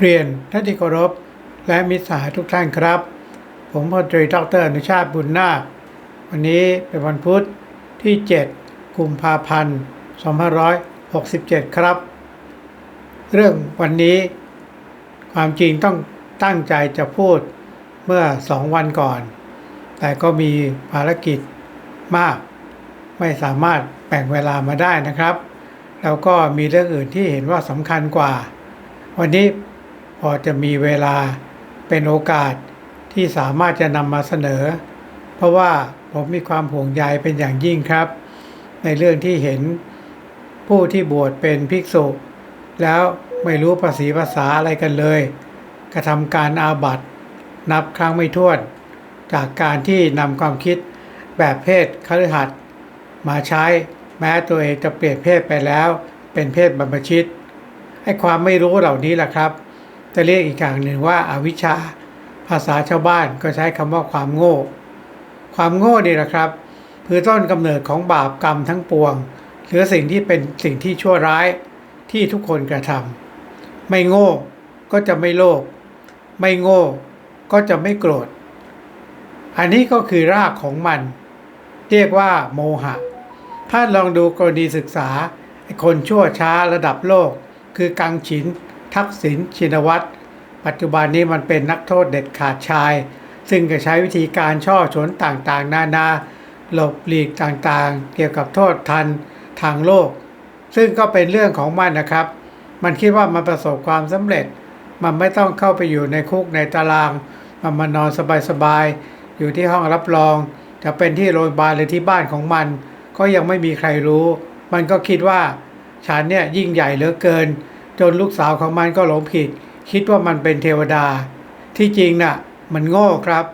เรียนท่านที่เคารพและมิตรสหายทุกท่านครับ ผมพลตรีดรอนุชาติบุญนาค วันนี้เป็นวันพุธที่ 7 กุมภาพันธ์ 2567 ครับ เรื่องวันนี้ความจริงต้องตั้งใจจะพูดเมื่อสองวันก่อน แต่ก็มีภารกิจมาก ไม่สามารถแบ่งเวลามาได้นะครับ แล้วก็มีเรื่องอื่นที่เห็นว่าสำคัญกว่า วันนี้พอจะมีเวลาเป็นโอกาสที่สามารถจะนำมาเสนอ เพราะว่าผมมีความห่วงใยเป็นอย่างยิ่งครับ ในเรื่องที่เห็นผู้ที่บวชเป็นภิกษุ แล้วไม่รู้ภาษีภาษาอะไรกันเลย กระทำการอาบัตินับครั้งไม่ถ้วน จากการที่นำความคิดแบบเพศคฤหัสถ์มาใช้ แม้ตัวเองจะเปลี่ยนเพศไปแล้ว เป็นเพศบรรพชิตไอ้ความไม่รู้เหล่านี้แหละครับ จะเรียกอีกอย่างหนึ่งว่าอาวิชชา ภาษาชาวบ้านก็ใช้คำว่าความโง่ ความโง่นี่แหละครับ คือต้นกำเนิดของบาปกรรมทั้งปวง หรือสิ่งที่เป็นสิ่งที่ชั่วร้ายที่ทุกคนกระทำไม่โง่ก็จะไม่โลภไม่โง่ก็จะไม่โกรธ อันนี้ก็คือรากของมัน เรียกว่าโมหะ ถ้าลองดูกรณีศึกษา คนชั่วช้าระดับโลก คือกังฉิน ทักษิณชินวัตร ปัจจุบันนี้มันเป็นนักโทษเด็ดขาดชาย ซึ่งก็ใช้วิธีการช่อฉนต่างๆ นานา หลบหลีกต่างๆ เกี่ยวกับโทษทันทางโลก ซึ่งก็เป็นเรื่องของมันนะครับ มันคิดว่ามันประสบความสำเร็จ มันไม่ต้องเข้าไปอยู่ในคุกในตาราง มันมานอนสบายๆอยู่ที่ห้องรับรอง จะเป็นที่โรงพยาบาลหรือที่บ้านของมัน ก็ยังไม่มีใครรู้ มันก็คิดว่า ฉันเนี่ยยิ่งใหญ่เหลือเกิน จนลูกสาวของมันก็หลงผิด คิดว่ามันเป็นเทวดา ที่จริงน่ะ มันโง่ครับ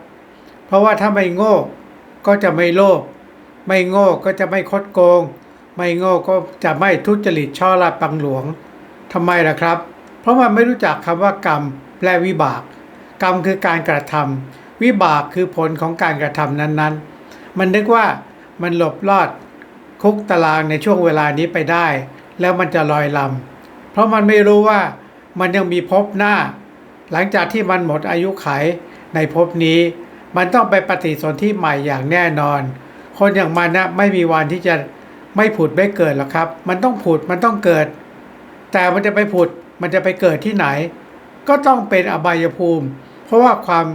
เพราะว่าถ้าไม่โง่ ก็จะไม่โลภไม่โง่ก็จะไม่คดโกง ไม่โง่ก็จะไม่ทุจริตช่อลาดปังหลวงทำไมล่ะครับ เพราะมันไม่รู้จักคำว่ากรรมและวิบาก กรรมคือการกระทำวิบากคือผลของการกระทำนั้นๆ มันนึกว่ามันหลบรอด คุกตารางในช่วงเวลานี้ไปได้ แล้วมันจะลอยลำเพราะมันไม่รู้ว่ามันยังมีภพหน้า หลังจากที่มันหมดอายุไขในภพนี้ มันต้องไปปฏิสนธิใหม่อย่างแน่นอน คนอย่างมันนะไม่มีวันที่จะไม่ผุดไม่เกิดหรอกครับ มันต้องผุดมันต้องเกิด แต่มันจะไปผุดมันจะไปเกิดที่ไหน ก็ต้องเป็นอบายภูมิ เพราะว่าความ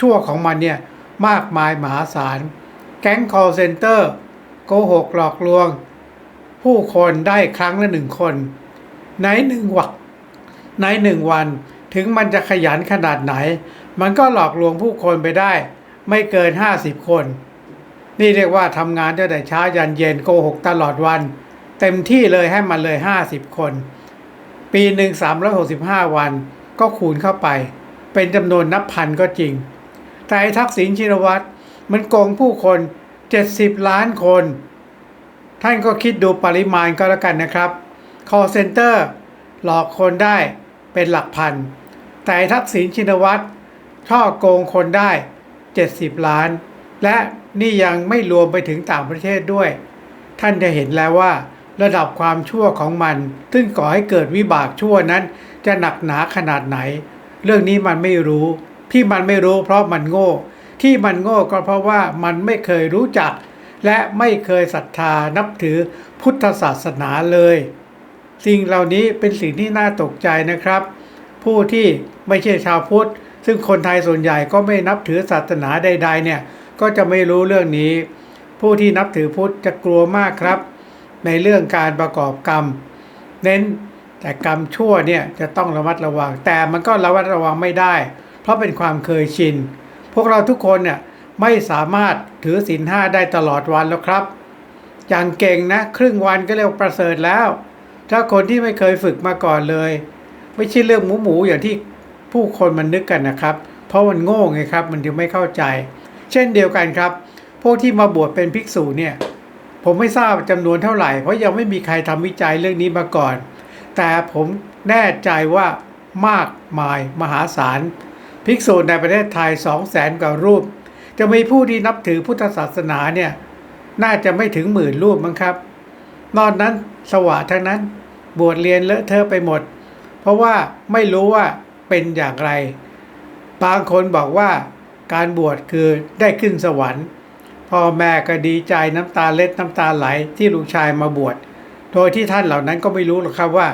ชั่วของมันเนี่ยมากมายมหาศาล แก๊ง call center โกหกหลอกลวง ผู้คนได้ครั้งละหนึ่งคน ในหนึ่งวันในหนึ่งวันถึงมันจะขยันขนาดไหน มันก็หลอกลวงผู้คนไปได้ ไม่เกิน50คน นี่เรียกว่าทำงานตั้งแต่เช้ายันเย็นโกหกตลอดวัน เต็มที่เลยให้มันเลย50คน ปีหนึ่ง365วันก็คูณเข้าไป เป็นจำนวนนับพันก็จริง แต่ทักษิณชินวัตรมันโกงผู้คน 70 ล้านคน ท่านก็คิดดูปริมาณก็แล้วกันนะครับ call center หลอกคนได้เป็นหลักพัน แต่ทักษิณชินวัตรช่อโกงคนได้ 70 ล้าน และนี่ยังไม่รวมไปถึงต่างประเทศด้วย ท่านจะเห็นแล้วว่า ระดับความชั่วของมัน ซึ่งก่อให้เกิดวิบากชั่วนั้น จะหนักหนาขนาดไหน เรื่องนี้มันไม่รู้ ที่มันไม่รู้เพราะมันโง่ ที่มันโง่ก็เพราะว่ามันไม่เคยรู้จัก และไม่เคยศรัทธานับถือพุทธศาสนาเลย สิ่งเหล่านี้เป็นสิ่งที่น่าตกใจนะครับ ผู้ที่ไม่ใช่ชาวพุทธ ซึ่งคนไทยส่วนใหญ่ก็ไม่นับถือศาสนาใด ๆ เนี่ยก็จะไม่รู้เรื่องนี้ ผู้ที่นับถือพุทธจะกลัวมากครับ ในเรื่องการประกอบกรรม เน้นแต่กรรมชั่วเนี่ยจะต้องระมัดระวัง แต่มันก็ระมัดระวังไม่ได้ เพราะเป็นความเคยชิน พวกเราทุกคนเนี่ยไม่สามารถถือศีลห้าได้ตลอดวันแล้วครับ อย่างเก่งนะ ครึ่งวันก็เรียกประเสริฐแล้ว ถ้าคนที่ไม่เคยฝึกมาก่อนเลย ไม่ใช่เรื่องหมูหมูอย่างที่ผู้คนมันนึกกันนะครับ เพราะมันโง่ไงครับ มันถึงไม่เข้าใจ เช่นเดียวกันครับ พวกที่มาบวชเป็นภิกษุเนี่ยผมไม่ทราบจำนวนเท่าไหร่ เพราะยังไม่มีใครทำวิจัยเรื่องนี้มาก่อน แต่ผมแน่ใจว่ามากมายมหาศาล ภิกษุในประเทศไทย2 0 0แสนกว่ารูป จะมีผู้ที่นับถือพุทธศาสนาเนี่ย น่าจะไม่ถึงหมื่นรูปมั้งครับ นอกนั้นสวะทั้งนั้น บวชเรียนเลอะเทอะไปหมด เพราะว่าไม่รู้ว่าเป็นอย่างไร บางคนบอกว่าการบวชคือได้ขึ้นสวรรค์ พ่อแม่ก็ดีใจน้ำตาเล็ดน้ำตาไหลที่ลูกชายมาบวช โดยที่ท่านเหล่านั้นก็ไม่รู้หรอกครับว่า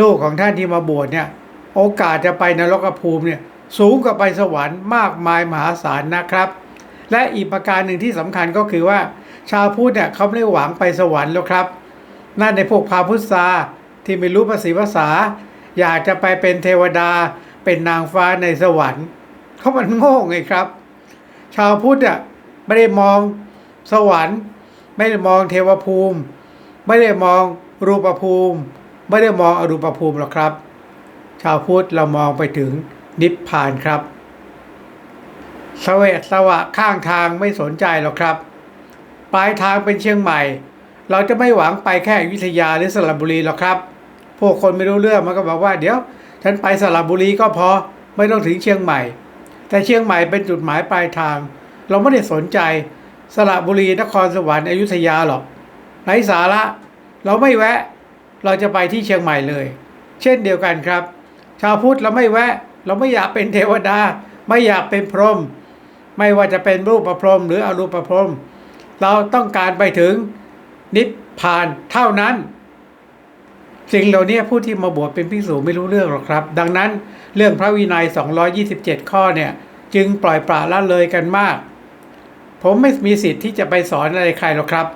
ลูกของท่านที่มาบวชเนี่ย โอกาสจะไปนรกภูมิเนี่ย สูงกว่าไปสวรรค์มากมายมหาศาลนะครับ และอีกประการหนึ่งที่สำคัญก็คือว่า ชาวพุทธเนี่ยเขาไม่ได้หวังไปสวรรค์แล้วครับ นั่นในพวกพาพุทธาที่ไม่รู้ภาษีภาษา อยากจะไปเป็นเทวดาเป็นนางฟ้าในสวรรค์เขามันโง่ไงครับ ชาวพุทธอะไม่ได้มองสวรรค์ ไม่ได้มองเทวภูมิ ไม่ได้มองรูปภูมิ ไม่ได้มองอรูปภูมิหรอกครับ ชาวพุทธเรามองไปถึง นิพพานครับสเวสสวะข้างทางไม่สนใจหรอกครับ ปลายทางเป็นเชียงใหม่ เราจะไม่หวังไปแค่อยุธยาหรือสระบุรีหรอกครับ พวกคนไม่รู้เรื่องมันก็บอกว่าเดี๋ยว ฉันไปสระบุรีก็พอไม่ต้องถึงเชียงใหม่ แต่เชียงใหม่เป็นจุดหมายปลายทาง เราไม่ได้สนใจสระบุรีนครสวรรค์อยุธยาหรอกไร้สาระเราไม่แวะ เราจะไปที่เชียงใหม่เลย เช่นเดียวกันครับ ชาวพุทธเราไม่แวะ เราไม่อยากเป็นเทวดา ไม่อยากเป็นพรหมไม่ว่าจะเป็นรูปประพรหมหรืออรูปประพรหมเราต้องการไปถึงนิพพานเท่านั้น สิ่งเหล่านี้ผู้ที่มาบวชเป็นภิกษุไม่รู้เรื่องหรอกครับ ดังนั้นเรื่องพระวินัย 227 ข้อเนี่ย จึงปล่อยปละละเลยกันมาก ผมไม่มีสิทธิ์ที่จะไปสอนอะไรใครหรอกครับ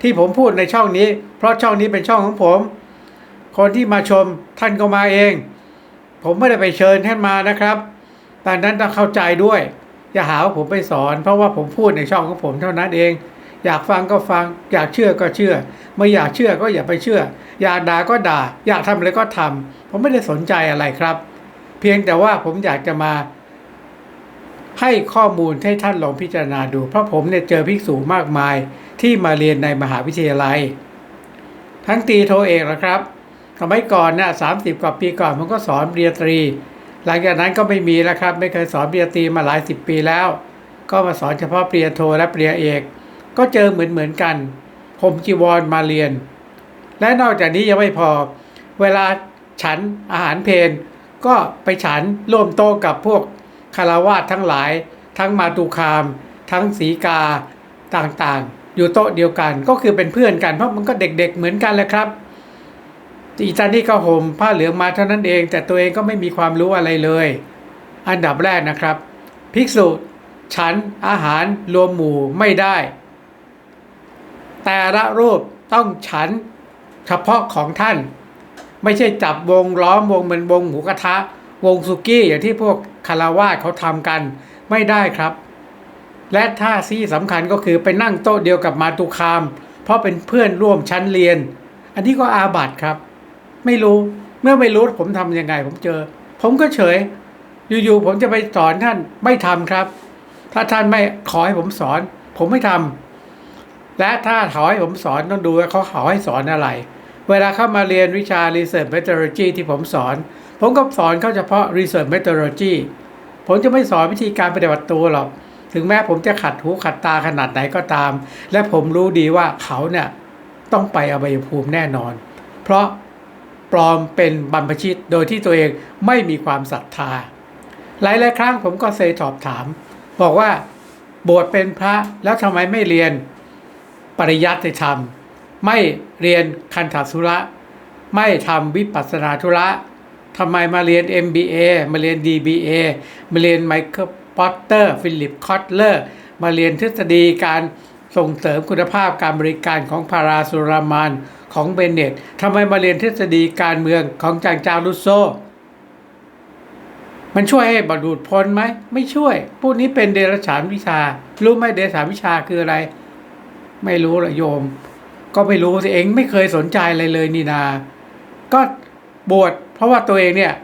ที่ผมพูดในช่องนี้ เพราะช่องนี้เป็นช่องของผม คนที่มาชมท่านก็มาเอง ผมไม่ได้ไปเชิญท่านมานะครับดังนั้นต้องเข้าใจด้วย อย่าหาว่าผมไปสอน เพราะว่าผมพูดในช่องของผมเท่านั้นเอง อยากฟังก็ฟัง อยากเชื่อก็เชื่อ ไม่อยากเชื่อก็อย่าไปเชื่อ อยากด่าก็ด่า อยากทำอะไรก็ทำผมไม่ได้สนใจอะไรครับ เพียงแต่ว่าผมอยากจะมาให้ข้อมูลให้ท่านลองพิจารณาดู เพราะผมเนี่ยเจอภิกษุมากมายที่มาเรียนในมหาวิทยาลัย ทั้งตีโทเอกนะครับ สมัยก่อนเนี่ยสามสิบกว่าปีก่อนผมก็สอนปริญญาตรี หลังจากนั้นก็ไม่มีแล้วครับ ไม่เคยสอนปริญญาตรีมาหลายสิบปีแล้ว ก็มาสอนเฉพาะปริญญาโทและปริญญาเอก ก็เจอเหมือนเหมือนกันผมจีวรมาเรียน และนอกจากนี้ยังไม่พอ เวลาฉันอาหารเพนก็ไปฉันร่วมโต๊ะกับพวกคารวาสทั้งหลาย ทั้งมาตุคาม ทั้งสีกาต่างๆ อยู่โต๊ะเดียวกันก็คือเป็นเพื่อนกันเพราะมันก็เด็กๆเหมือนกันแหละครับ อีตานี่ก็ห่มผ้าเหลืองมาเท่านั้นเอง แต่ตัวเองก็ไม่มีความรู้อะไรเลย อันดับแรกนะครับ ภิกษุฉันอาหารรวมหมู่ไม่ได้ แต่ละรูปต้องฉันเฉพาะของท่าน ไม่ใช่จับวงล้อมวงเหมือนวงหมูกระทะ วงสุกี้อย่างที่พวกคาราวาสเขาทำกันไม่ได้ครับ และท่าซี่สำคัญก็คือไปนั่งโต๊ะเดียวกับมาตุคาม เพราะเป็นเพื่อนร่วมชั้นเรียน อันนี้ก็อาบัติครับ ไม่รู้ เมื่อไม่รู้ผมทำยังไง ผมเจอ ผมก็เฉย อยู่ๆผมจะไปสอนท่านไม่ทำครับ ถ้าท่านไม่ขอให้ผมสอน ผมไม่ทำและถ้าขอให้ผมสอนต้องดูว่าเขาขอให้สอนอะไร เวลาเข้ามาเรียนวิชา Research Methodology ที่ผมสอน ผมก็สอนเขาเฉพาะ Research Methodology ผมจะไม่สอนวิธีการปฏิบัติตัวหรอกถึงแม้ผมจะขัดหูขัดตาขนาดไหนก็ตาม และผมรู้ดีว่าเขาเนี่ยต้องไปอบายภูมิแน่นอน เพราะ ปลอมเป็นบรรพชิตโดยที่ตัวเองไม่มีความศรัทธา หลายๆครั้งผมก็เคยสอบถาม บอกว่าบวชเป็นพระแล้วทำไมไม่เรียนปริยัติธรรม ไม่เรียนคันธสุระ ไม่ทำวิปัสสนาธุระทำไมมาเรียน MBA มาเรียน DBA มาเรียนไมเคิลพอตเตอร์ฟิลิปคอตเลอร์มาเรียนทฤษฎีการ ส่งเสริมคุณภาพการบริการของพาราสุรามานของเบนเนตทำไมมาเรียนทฤษฎีการเมืองของจางจารุโซ มันช่วยให้บรรลุพ้นไหม ไม่ช่วย พวกนี้เป็นเดรัจฉานวิชา รู้ไหมเดรัจฉานวิชาคืออะไร ไม่รู้ละโยม ก็ไม่รู้สิเองไม่เคยสนใจอะไรเลยนี่นา ก็บวชเพราะว่าตัวเองเนี่ย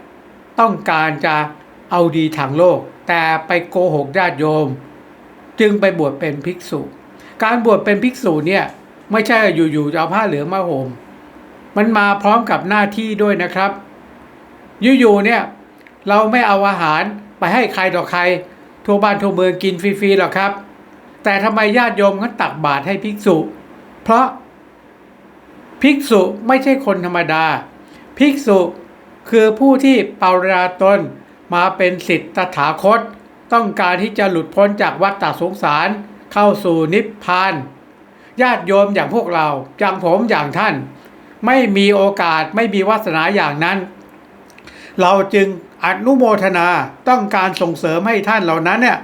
ต้องการจะเอาดีทางโลก แต่ไปโกหกญาติโยม จึงไปบวชเป็นภิกษุ การบวชเป็นภิกษุเนี่ย ไม่ใช่อยู่ๆจะเอาผ้าเหลืองมาห่มมันมาพร้อมกับหน้าที่ด้วยนะครับ อยู่ๆเนี่ย เราไม่เอาอาหารไปให้ใครต่อใคร ทั่วบ้านทั่วเมืองกินฟรีๆหรอกครับ แต่ทำไมญาติโยมเขาตักบาตรให้ภิกษุ เพราะภิกษุไม่ใช่คนธรรมดา ภิกษุคือผู้ที่เปาราตนมาเป็นสิทธิตถาคต ต้องการที่จะหลุดพ้นจากวัฏฏสงสาร เข้าสู่นิพพาน ญาติโยมอย่างพวกเราอย่างผมอย่างท่าน ไม่มีโอกาสไม่มีวาสนาอย่างนั้น เราจึงอนุโมทนาต้องการส่งเสริมให้ท่านเหล่านั้นเนี่ย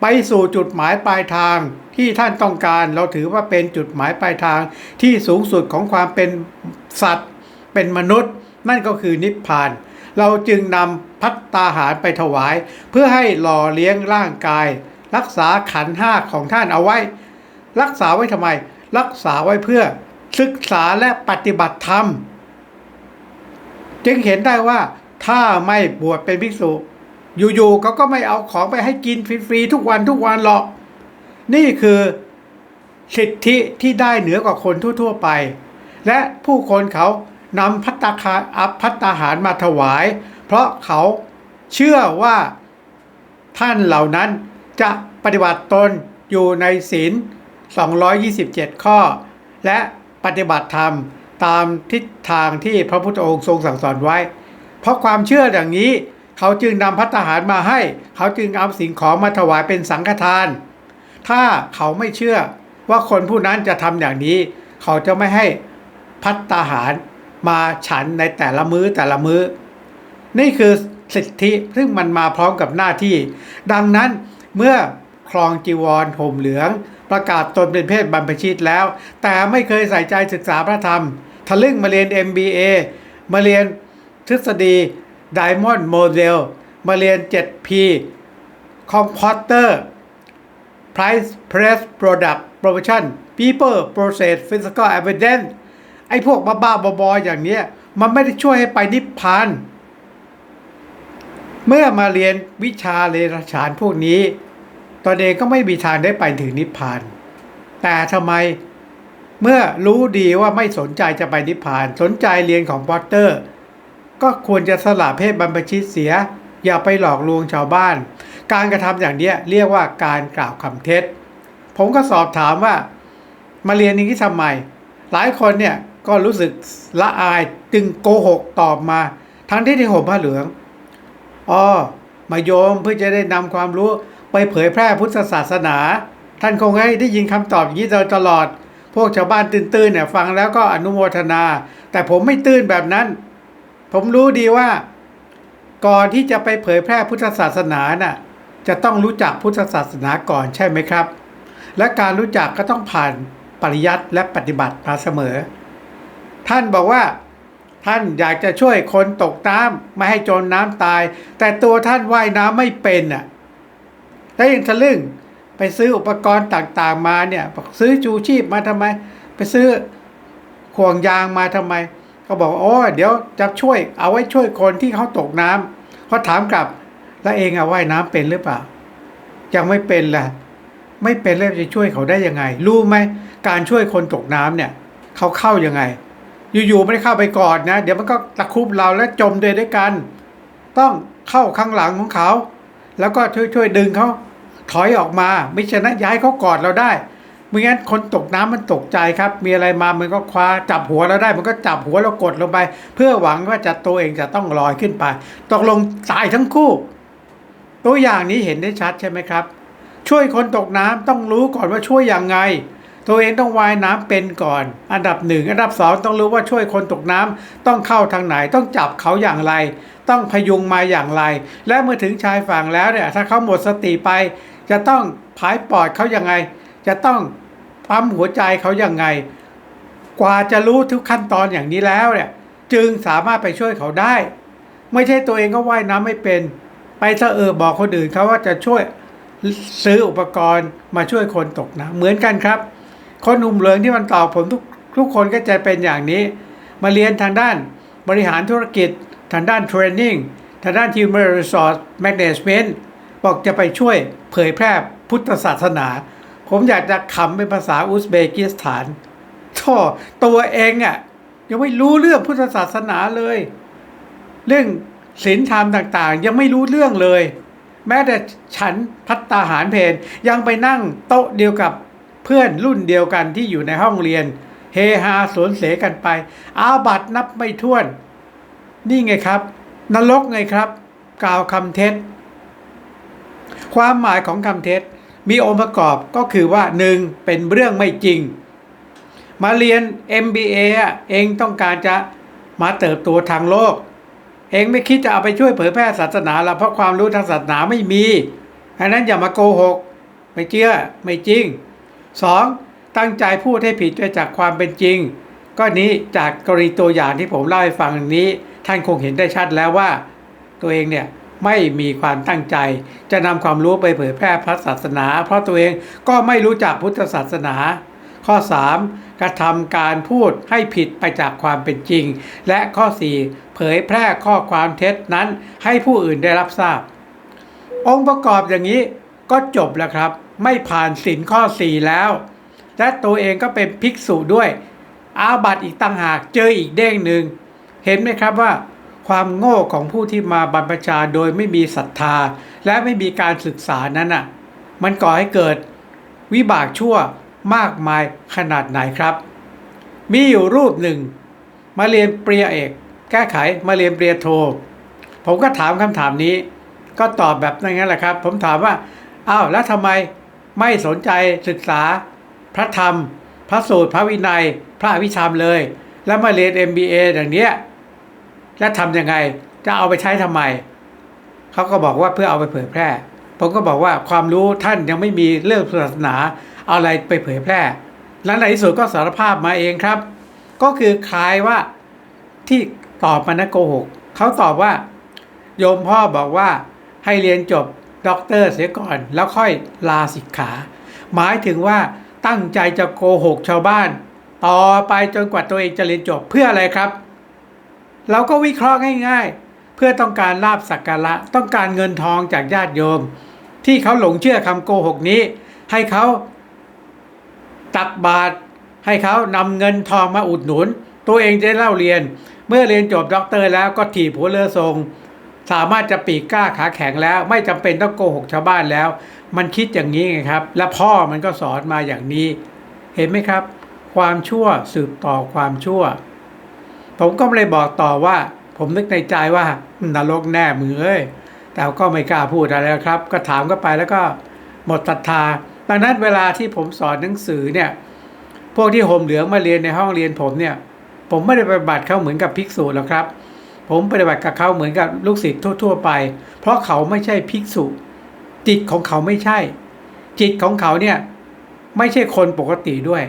ไปสู่จุดหมายปลายทางที่ท่านต้องการเราถือว่าเป็นจุดหมายปลายทางที่สูงสุดของความเป็นสัตว์ เป็นมนุษย์ นั่นก็คือนิพพาน เราจึงนำพัตตาหารไปถวาย เพื่อให้หล่อเลี้ยงร่างกาย รักษาขันห้าของท่านเอาไว้ รักษาไว้ทำไม รักษาไว้เพื่อศึกษาและปฏิบัติธรรม จึงเห็นได้ว่าถ้าไม่บวชเป็นภิกษุ อยู่ๆเขาก็ไม่เอาของไปให้กินฟรีๆทุกวันทุกวันหรอก นี่คือสิทธิที่ได้เหนือกว่าคนทั่ว ๆ ไป และผู้คนเขานำพัตตาคาอัพพัตตาหารมาถวาย เพราะเขาเชื่อว่าท่านเหล่านั้น จะปฏิบัติตนอยู่ในศีล 227 ข้อ และปฏิบัติธรรมตามทิศทางที่พระพุทธองค์ทรงสั่งสอนไว้ เพราะความเชื่ออย่างนี้ เขาจึงนำพัตตาหารมาให้ เขาจึงเอาสิ่งของมาถวายเป็นสังฆทาน ถ้าเขาไม่เชื่อว่าคนผู้นั้นจะทำอย่างนี้ เขาจะไม่ให้พัตตาหารมาฉันในแต่ละมื้อแต่ละมื้อ นี่คือสิทธิซึ่งมันมาพร้อมกับหน้าที่ ดังนั้น เมื่อครองจีวรห่มเหลือง ประกาศตนเป็นเพศบรรพชิตแล้ว แต่ไม่เคยใส่ใจศึกษาพระธรรม ทะลึ่งมาเรียน MBA มาเรียนทฤษฎี Diamond Model มาเรียน 7P Comporter Price Press Product Promotion People Process Physical Evidence ไอ้พวกบ้าๆบอๆอย่างเนี้ย มันไม่ได้ช่วยให้ไปนิพพาน เมื่อมาเรียนวิชาเลรฉานพวกนี้ตนเองก็ไม่มีทางได้ไปถึงนิพพาน แต่ทำไมเมื่อรู้ดีว่าไม่สนใจจะไปนิพพาน สนใจเรียนของพอตเตอร์ ก็ควรจะสละเพศบรรพชิตเสีย อย่าไปหลอกลวงชาวบ้าน การกระทำอย่างนี้เรียกว่าการกล่าวคำเท็จ ผมก็สอบถามว่า มาเรียนนี้ทำไม หลายคนเนี่ยก็รู้สึกละอายจึงโกหกตอบมา ทั้งที่ที่ห่มผ้าเหลือง อ๋อมาโยมเพื่อจะได้นำความรู้ไปเผยแพร่พุทธศาสนา ท่านคงให้ได้ยินคำตอบอย่างนี้ตลอด พวกชาวบ้านตื้นๆเนี่ยฟังแล้วก็อนุโมทนา แต่ผมไม่ตื้นแบบนั้น ผมรู้ดีว่า ก่อนที่จะไปเผยแพร่พุทธศาสนาน่ะจะต้องรู้จักพุทธศาสนาก่อนใช่ไหมครับ และการรู้จักก็ต้องผ่านปริยัติและปฏิบัติมาเสมอ ท่านบอกว่า ท่านอยากจะช่วยคนตกน้ำไม่ให้จมน้ำตาย แต่ตัวท่านว่ายน้ำไม่เป็นอะแล้วยังทะลึ่งไปซื้ออุปกรณ์ต่างๆมาเนี่ยซื้อจูชีพมาทำไม ไปซื้อข่วงยางมาทำไม ก็บอกว่าโอ้เดี๋ยวจะช่วยเอาไว้ช่วยคนที่เขาตกน้ำเขาถามกลับแล้วเองอะว่ายน้ำเป็นหรือเปล่า ยังไม่เป็นล่ะไม่เป็นแล้วจะช่วยเขาได้ยังไง รู้ไหมการช่วยคนตกน้ำเนี่ย เขาเข้ายังไง อยู่ๆไม่ได้เข้าไปกอดนะ เดี๋ยวมันก็ตะคุบเราและจมด้วยด้วยกัน ต้องเข้าข้างหลังของเขา แล้วก็ช่วยๆดึงเขาถอยออกมาไม่ฉะนั้นย้ายเขากอดเราได้ไม่งั้นคนตกน้ำมันตกใจครับ มีอะไรมามันก็คว้าจับหัวเราได้ มันก็จับหัวเรากดลงไป เพื่อหวังว่าจะตัวเองจะต้องลอยขึ้นไป ตกลงตายทั้งคู่ ตัวอย่างนี้เห็นได้ชัดใช่ไหมครับ ช่วยคนตกน้ำต้องรู้ก่อนว่าช่วยอย่างไง ตัวเองต้องว่ายน้ำเป็นก่อน อันดับหนึ่งอันดับสองต้องรู้ว่าช่วยคนตกน้ำต้องเข้าทางไหนต้องจับเขาอย่างไร ต้องพยุงมาอย่างไร และเมื่อถึงชายฝั่งแล้วเนี่ยถ้าเขาหมดสติไป จะต้องผายปอดเขาอยังไง จะต้องปั๊มหัวใจเขาอยังไง กว่าจะรู้ทุกขั้นตอนอย่างนี้แล้วเนี่ยจึงสามารถไปช่วยเขาได้ ไม่ใช่ตัวเองก็ว่ายน้ำไม่เป็น ไปเสเออบอกคนอื่นเขาว่าจะช่วยซื้ออุปกรณ์มาช่วยคนตกน้ำเหมือนกันครับ คนหนุ่มเหลืองที่มันตอบผมทุกทุกคนก็จะเป็นอย่างนี้ มาเรียนทางด้านบริหารธุรกิจ ทางด้านเทรนนิ่งทางด้าน Human Resource Management บอกจะไปช่วยเผยแพร่พุทธศาสนา ผมอยากจะขำเป็นภาษาอุซเบกิสถานท่อตัวเองอะ่ะยังไม่รู้เรื่องพุทธศาสนาเลย เรื่องศีลธรรมต่างๆ ยังไม่รู้เรื่องเลย แม้แต่ฉันพัตตาหารเพนยังไปนั่งโต๊ะเดียวกับ เพื่อนรุ่นเดียวกันที่อยู่ในห้องเรียน เฮฮาสวนเสกันไป อาบัตนับไม่ถ้วน นี่ไงครับ นรกไงครับ กล่าวคำเท็จ ความหมายของคำเท็จ มีองค์ประกอบก็คือว่าหนึ่งเป็นเรื่องไม่จริง มาเรียน MBA เองต้องการจะมาเติบโตทางโลก เองไม่คิดจะเอาไปช่วยเผยแพร่ศาสนาหรอกเพราะความรู้ทางศาสนาไม่มีอันนั้นอย่ามาโกหก ไม่เชื่อไม่จริง สองตั้งใจพูดให้ผิดไปจากความเป็นจริง ก็นี้จากกรณีตัวอย่างที่ผมเล่าให้ฟังนี้ ท่านคงเห็นได้ชัดแล้วว่า ตัวเองเนี่ยไม่มีความตั้งใจ จะนำความรู้ไปเผยแพร่พระศาสนา เพราะตัวเองก็ไม่รู้จักพุทธศาสนา ข้อ 3. กระทำการพูดให้ผิดไปจากความเป็นจริง และข้อ 4. เผยแพร่ข้อความเท็จนั้นให้ผู้อื่นได้รับทราบ องค์ประกอบอย่างนี้ก็จบแล้วครับ ไม่ผ่านสินข้อ4แล้ว และตัวเองก็เป็นภิกษุด้วย อาบัติอีกต่างหากเจออีกเด้งหนึ่ง เห็นไหมครับว่า ความโง่ของผู้ที่มาบรรพชาโดยไม่มีศรัทธา และไม่มีการศึกษานั้นอะ มันก่อให้เกิดวิบากชั่วมากมายขนาดไหนครับ มีอยู่รูปหนึ่ง มาเรียนปริญญาเอก แก้ไขมาเรียนปริญญาโท ผมก็ถามคำถามนี้ ก็ตอบแบบนั้นแหละครับ ผมถามว่าอ้าวแล้วทำไม ไม่สนใจศึกษา พระธรรม พระสูตรพระวินัย พระอภิธรรมเลย แล้วมาเรียน MBA อย่างเนี้ยแล้วทำยังไงจะเอาไปใช้ทำไมเขาก็บอกว่าเพื่อเอาไปเผยแพร่ ผมก็บอกว่าความรู้ท่านยังไม่มีเรื่องศาสนาเอาอะไรไปเผยแพร่ แล้วในที่สุดก็สารภาพมาเองครับ ก็คือคลายว่าที่ตอบมานะโกหกเขาตอบว่า โยมพ่อบอกว่าให้เรียนจบ ด็อกเตอร์เสียก่อน แล้วค่อยลาสิกขา หมายถึงว่าตั้งใจจะโกหกชาวบ้าน ต่อไปจนกว่าตัวเองจะเรียนจบเพื่ออะไรครับ เราก็วิเคราะห์ง่ายๆ เพื่อต้องการลาบสักการะต้องการเงินทองจากญาติโยม ที่เขาหลงเชื่อคำโกหกนี้ ให้เขาตักบาตรให้เขานำเงินทองมาอุดหนุน ตัวเองจะได้เล่าเรียน เมื่อเรียนจบด็อกเตอร์แล้วก็ถีบหัวเรือทรง สามารถจะปีกกล้าขาแข็งแล้ว ไม่จำเป็นต้องโกหกชาวบ้านแล้ว มันคิดอย่างนี้ไงครับ และพ่อมันก็สอนมาอย่างนี้ เห็นไหมครับ ความชั่วสืบต่อความชั่ว ผมก็เลยบอกต่อว่า ผมนึกในใจว่านรกแน่มือเอ้ยแต่ก็ไม่กล้าพูดอะไรครับ ก็ถามก็ไปแล้วก็หมดศรัทธาดังนั้นเวลาที่ผมสอนหนังสือเนี่ย พวกที่ห่มเหลืองมาเรียนในห้องเรียนผมเนี่ย ผมไม่ได้ปฏิบัติเขาเหมือนกับภิกษุหรอกครับ ผมปฏิบัติกับเขาเหมือนกับลูกศิษย์ทั่ว ๆ ไป เพราะเขาไม่ใช่ภิกษุ จิตของเขาไม่ใช่ จิตของเขาเนี่ยไม่ใช่คนปกติด้วย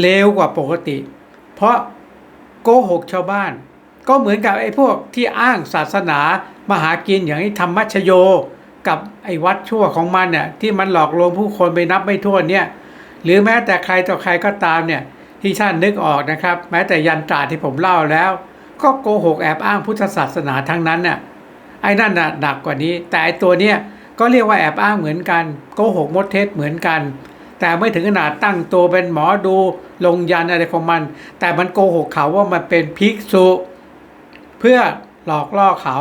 เลวกว่าปกติ เพราะโกหกชาวบ้าน ก็เหมือนกับไอ้พวกที่อ้างศาสนามาหากินอย่างไอ้ธรรมชโยกับไอ้วัดชั่วของมันเนี่ยที่มันหลอกลวงผู้คนไปนับไม่ถ้วนเนี่ยหรือแม้แต่ใครต่อใครก็ตามเนี่ยที่ท่านนึกออกนะครับ แม้แต่ยันตราที่ผมเล่าแล้ว ก็โกหกแอบอ้างพุทธศาสนาทั้งนั้นน่ะไอ้นั่นหนักกว่านี้ แต่ไอ้ตัวเนี้ยก็เรียกว่าแอบอ้างเหมือนกันโกหกมดเท็จเหมือนกัน แต่ไม่ถึงขนาดตั้งตัวเป็นหมอดูลงยันอะไรของมัน แต่มันโกหกเขาว่ามันเป็นภิกษุ เพื่อหลอกล่อเขา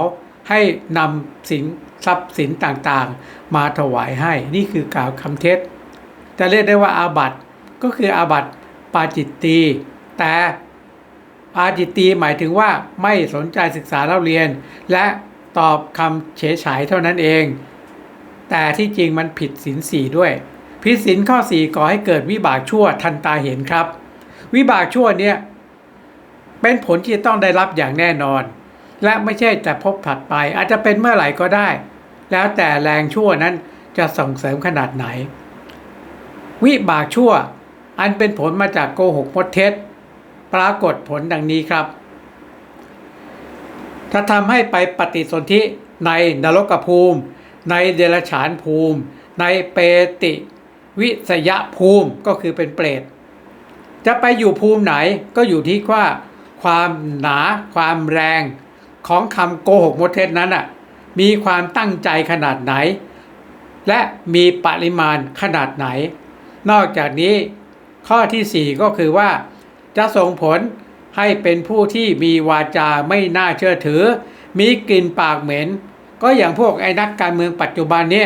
ให้นำสินทรัพย์สินต่างๆ มาถวายให้นี่คือกล่าวคำเท็จจะเรียกได้ว่าอาบัติก็คืออาบัติปาจิตตีแต่ ปาจิตตีหมายถึงว่าไม่สนใจศึกษาเล่าเรียน และตอบคำเฉยฉายเท่านั้นเอง แต่ที่จริงมันผิดศีลสี่ด้วยผิดศีลข้อสี่ก่อให้เกิดวิบากชั่วทันตาเห็นครับ วิบากชั่วเนี่ยเป็นผลที่จะต้องได้รับอย่างแน่นอน และไม่ใช่แต่พบถัดไป อาจจะเป็นเมื่อไหร่ก็ได้ แล้วแต่แรงชั่วนั้นจะส่งเสริมขนาดไหน วิบากชั่ว อันเป็นผลมาจากโกหกมดเท็จ ปรากฏผลดังนี้ครับ ถ้าทำให้ไปปฏิสนธิในนรกภูมิ ในเดรัจฉานภูมิ ในเปติวิสยภูมิก็คือเป็นเปรต จะไปอยู่ภูมิไหนก็อยู่ที่ว่า ความหนาความแรงของคำโกหกมดเท็จนั้นอะมีความตั้งใจขนาดไหน และมีปริมาณขนาดไหน นอกจากนี้ข้อที่ 4 ก็คือว่า จะส่งผลให้เป็นผู้ที่มีวาจาไม่น่าเชื่อถือ มีกลิ่นปากเหม็น ก็อย่างพวกไอ้นักการเมืองปัจจุบันนี้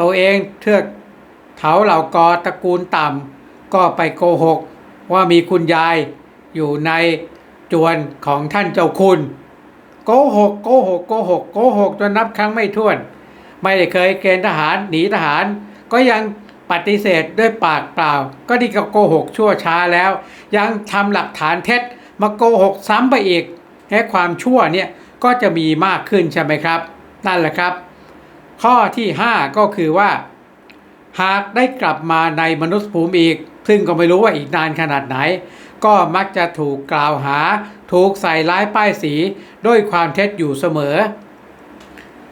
ตัวเองเทือกเถาเหล่ากอตระกูลต่ำก็ไปโกหก ว่ามีคุณยายอยู่ในจวนของท่านเจ้าคุณ โกหกโกหกโกหกโกหกจนนับครั้งไม่ถ้วน ไม่ได้เคยเกณฑ์ทหารหนีทหาร ก็ยัง ปฏิเสธด้วยปากเปล่า ก็ดีกับโกหกชั่วช้าแล้ว ยังทำหลักฐานเท็จมาโกหกซ้ำไปอีกให้ความชั่วเนี่ยก็จะมีมากขึ้นใช่ไหมครับ นั่นแหละครับ ข้อที่ 5 ก็คือว่า หากได้กลับมาในมนุษย์ภูมิอีก ซึ่งก็ไม่รู้ว่าอีกนานขนาดไหน ก็มักจะถูกกล่าวหา ถูกใส่ร้ายป้ายสีด้วยความเท็จอยู่เสมอ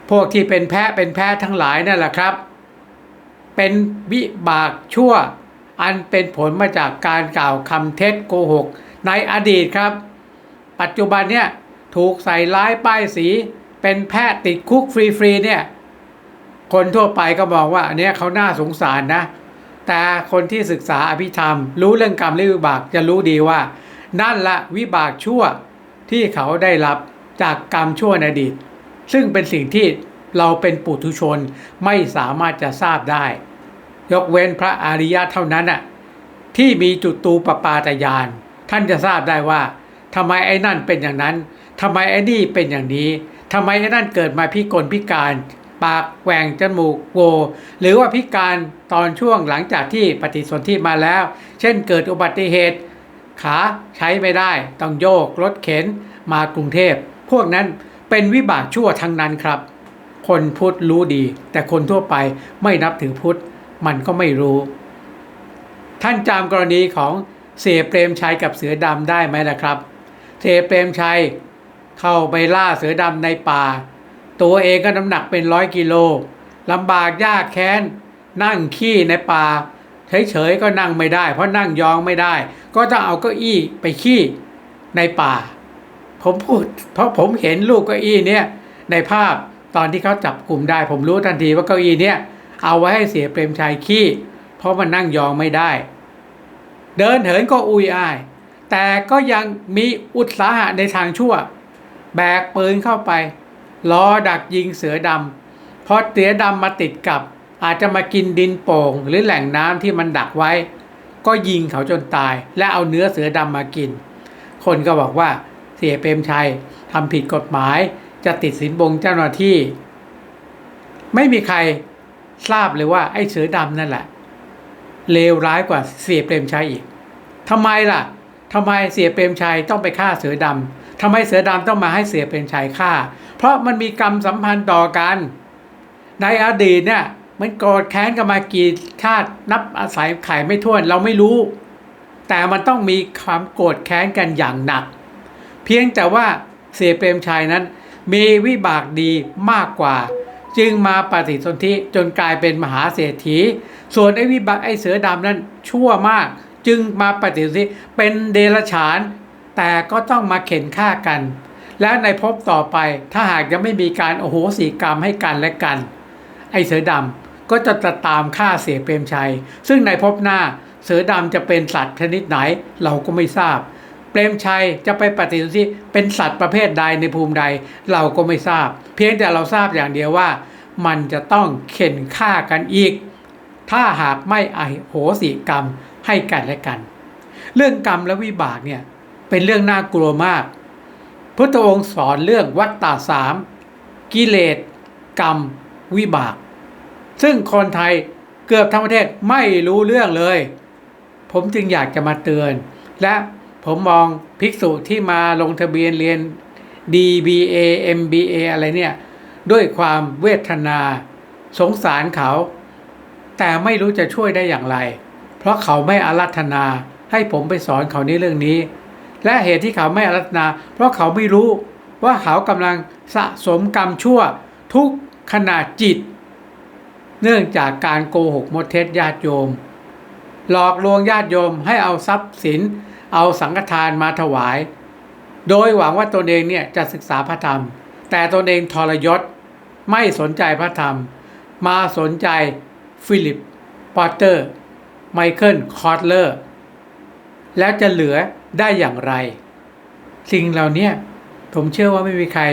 พวกที่เป็นแพะเป็นแพะทั้งหลายนั่นแหละครับ เป็นวิบากชั่ว อันเป็นผลมาจากการกล่าวคำเท็จโกหก ในอดีตครับ ปัจจุบันเนี่ยถูกใส่ร้ายป้ายสี เป็นแพะติดคุกฟรีๆเนี่ยคนทั่วไปก็มองว่าอันเนี้ยเขาน่าสงสารนะ แต่คนที่ศึกษาอภิธรรม รู้เรื่องกรรมและวิบากจะรู้ดีว่า นั่นละวิบากชั่วที่เขาได้รับจากกรรมชั่วในอดีต ซึ่งเป็นสิ่งที่ เราเป็นปุถุชนไม่สามารถจะทราบได้ ยกเว้นพระอริยะเท่านั้นน่ะที่มีจุตูปปาตยาน ท่านจะทราบได้ว่าทำไมไอ้นั่นเป็นอย่างนั้นทำไมไอ้นี่เป็นอย่างนี้ทำไมไอ้นั่นเกิดมาพิกลพิการ ปากแหว่งจมูกโวหรือว่าพิการตอนช่วงหลังจากที่ปฏิสนธิมาแล้ว เช่นเกิดอุบัติเหตุ ขาใช้ไม่ได้ต้องโยกรถเข็นมากรุงเทพ พวกนั้นเป็นวิบากชั่วทั้งนั้นครับ คนพุทธรู้ดี แต่คนทั่วไปไม่นับถือพุทธมันก็ไม่รู้ ท่านจำกรณีของเสเปรมชัยกับเสือดำได้ไหมล่ะครับ เสเปรมชัยเข้าไปล่าเสือดำในป่า ตัวเองก็น้ำหนักเป็นร้อยกิโลลำบากยากแค้น นั่งขี้ในป่าเฉยๆก็นั่งไม่ได้ เพราะนั่งยองไม่ได้ ก็ต้องเอาเก้าอี้ไปขี้ในป่า ผมพูดเพราะผมเห็นลูกเก้าอี้เนี่ยในภาพ ตอนที่เขาจับกลุ่มได้ ผมรู้ทันทีว่าเก้าอี้เนี่ยเอาไว้ให้เสียเปรมชัยขี้ เพราะมันนั่งยองไม่ได้ เดินเหินก็อุยอาย แต่ก็ยังมีอุตสาหะในทางชั่ว แบกปืนเข้าไปล้อดักยิงเสือดำพอเสือดำมาติดกับ อาจจะมากินดินโป่ง หรือแหล่งน้ำที่มันดักไว้ ก็ยิงเขาจนตาย และเอาเนื้อเสือดำมากิน คนก็บอกว่าเสียเปรมชัยทำผิดกฎหมาย จะติดสินบงเจ้าหน้าที่ ไม่มีใครทราบเลยว่าไอ้เสือดำนั่นแหละเลวร้ายกว่าเสียเปรมชัยอีกทำไมล่ะทำไมเสียเปรมชัยต้องไปฆ่าเสือดำทำไมเสือดำต้องมาให้เสียเปรมชัยฆ่า เพราะมันมีกรรมสัมพันธ์ต่อกัน ในอดีตเนี่ยมันโกรธแค้นกันมากี่ชาตินับอาศัยไข่ไม่ถ้วนเราไม่รู้ แต่มันต้องมีความโกรธแค้นกันอย่างหนัก เพียงแต่ว่าเสียเปรมชัยนั้น มีวิบากดีมากกว่า จึงมาปฏิสนธิจนกลายเป็นมหาเศรษฐี ส่วนไอ้วิบากไอ้เสือดำนั้นชั่วมาก จึงมาปฏิสนธิเป็นเดรัจฉาน แต่ก็ต้องมาเข็นฆ่ากัน และในภพต่อไปถ้าหากยังไม่มีการโอโหสิกรรมให้กันและกัน ไอ้เสือดำก็จะตตามฆ่าเสียเปรมชัย ซึ่งในภพหน้าเสือดำจะเป็นสัตว์ชนิดไหนเราก็ไม่ทราบ ปรมชัยจะไปปฏิสนธิเป็นสัตว์ประเภทใดในภูมิใด เราก็ไม่ทราบ เพียงแต่เราทราบอย่างเดียวว่า มันจะต้องเข็นฆ่ากันอีก ถ้าหากไม่อโหสิกรรมให้กันและกัน เรื่องกรรมและวิบากเนี่ยเป็นเรื่องน่ากลัวมาก พุทธองค์สอนเรื่องวัฏฏะสามกิเลสกรรมวิบาก ซึ่งคนไทยเกือบทั้งประเทศไม่รู้เรื่องเลย ผมจึงอยากจะมาเตือน และ ผมมองภิกษุที่มาลงทะเบียนเรียน DBA MBA อะไรเนี่ย ด้วยความเวทนาสงสารเขา แต่ไม่รู้จะช่วยได้อย่างไร เพราะเขาไม่อารัธนาให้ผมไปสอนเขาในเรื่องนี้ และเหตุที่เขาไม่อารัธนา เพราะเขาไม่รู้ว่าเขากำลังสะสมกรรมชั่วทุกขนาดจิต เนื่องจากการโกหกมดเท็จญาติโยม หลอกลวงญาติโยมให้เอาทรัพย์สิน เอาสังฆทานมาถวาย โดยหวังว่าตนเองเนี่ยจะศึกษาพระธรรม แต่ตนเองทรยศไม่สนใจพระธรรม มาสนใจฟิลิปปอตเตอร์ไมเคิลคอร์เลอร์แล้วจะเหลือได้อย่างไร สิ่งเหล่านี้ผมเชื่อว่าไม่มีใคร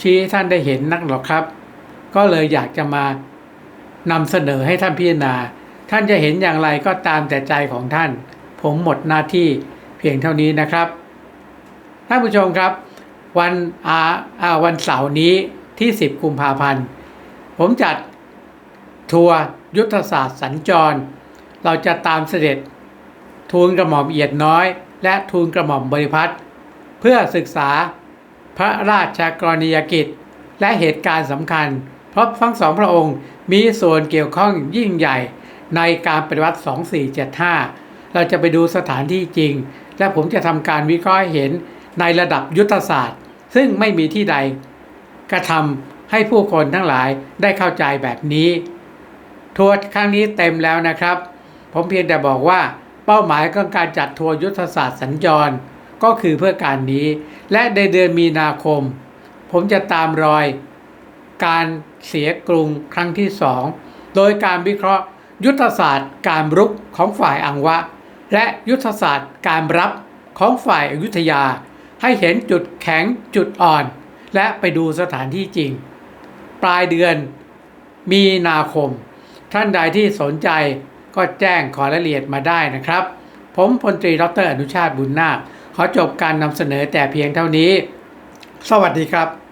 ชี้ให้ท่านได้เห็นนักหรอกครับ ก็เลยอยากจะมานำเสนอให้ท่านพิจารณา ท่านจะเห็นอย่างไรก็ตามแต่ใจของท่าน ผมหมดหน้าที่ พียงเท่านี้นะครับท่านผู้ชมครับ วันอาอาวันเสาร์นี้ที่ 10 กุมภาพันธ์ ผมจัดทัวร์ยุทธศาสตร์สัญจร เราจะตามเสด็จทูลกระหม่อมเอียดน้อย และทูลกระหม่อมบริพัตรเพื่อศึกษาพระราชกรณียกิจ และเหตุการณ์สำคัญ เพราะทั้งสองพระองค์มีส่วนเกี่ยวข้องยิ่งใหญ่ในการปฏิวัติ 2475 เราจะไปดูสถานที่จริง และผมจะทำการวิเคราะห์เห็นในระดับยุทธศาสตร์ ซึ่งไม่มีที่ใด กระทำให้ผู้คนทั้งหลายได้เข้าใจแบบนี้ ทัวร์ครั้งนี้เต็มแล้วนะครับ ผมเพียงแต่บอกว่าเป้าหมายของการจัดทัวร์ยุทธศาสตร์สัญจร ก็คือเพื่อการนี้ และในเดือนมีนาคม ผมจะตามรอย การเสียกรุงครั้งที่สองโดยการวิเคราะห์ยุทธศาสตร์การรุกของฝ่ายอังวะ และยุทธศาสตร์การรับของฝ่ายอยุธยา ให้เห็นจุดแข็งจุดอ่อน และไปดูสถานที่จริง ปลายเดือนมีนาคม ท่านใดที่สนใจก็แจ้งขอรายละเอียดมาได้นะครับ ผมพลตรีดรอนุชาติบุญนาคขอจบการนำเสนอแต่เพียงเท่านี้ สวัสดีครับ